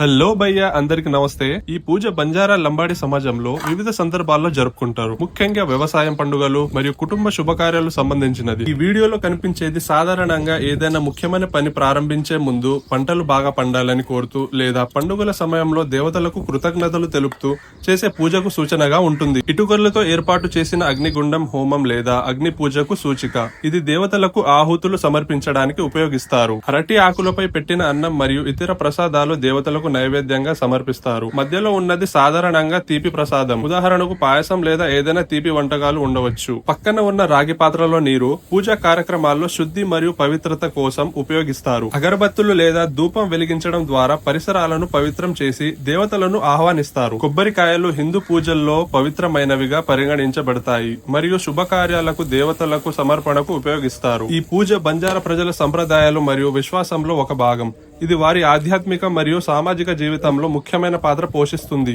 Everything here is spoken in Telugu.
హలో భయ్య అందరికి నమస్తే. ఈ పూజ బంజారా లంబాడి సమాజంలో వివిధ సందర్భాల్లో జరుపుకుంటారు. ముఖ్యంగా వ్యవసాయం పండుగలు మరియు కుటుంబ శుభకార్యాలు సంబంధించినది. ఈ వీడియోలో కనిపించేది సాధారణంగా ఏదైనా ముఖ్యమైన పని ప్రారంభించే ముందు పంటలు బాగా పండాలని కోరుతూ లేదా పండుగల సమయంలో దేవతలకు కృతజ్ఞతలు తెలుపుతూ చేసే పూజకు సూచనగా ఉంటుంది. ఇటుకలతో ఏర్పాటు చేసిన అగ్నిగుండం హోమం లేదా అగ్ని పూజకు సూచిక. ఇది దేవతలకు ఆహుతులు సమర్పించడానికి ఉపయోగిస్తారు. అరటి ఆకులపై పెట్టిన అన్నం మరియు ఇతర ప్రసాదాలు దేవతలకు నైవేద్యంగా సమర్పిస్తారు. మధ్యలో ఉన్నది సాధారణంగా తీపి ప్రసాదం. ఉదాహరణకు పాయసం లేదా ఏదైనా తీపి వంటకాలు ఉండవచ్చు. పక్కన ఉన్న రాగి పాత్రలో నీరు పూజా కార్యక్రమాల్లో శుద్ధి మరియు పవిత్రత కోసం ఉపయోగిస్తారు. అగరబత్తులు లేదా ధూపం వెలిగించడం ద్వారా పరిసరాలను పవిత్రం చేసి దేవతలను ఆహ్వానిస్తారు. కొబ్బరికాయలు హిందూ పూజల్లో పవిత్రమైనవిగా పరిగణించబడతాయి మరియు శుభకార్యాలకు దేవతలకు సమర్పణకు ఉపయోగిస్తారు. ఈ పూజ బంజారా ప్రజల సంప్రదాయాలు మరియు విశ్వాసంలో ఒక భాగం. ఇది వారి ఆధ్యాత్మిక మరియు సామాజిక జీవితంలో ముఖ్యమైన పాత్ర పోషిస్తుంది.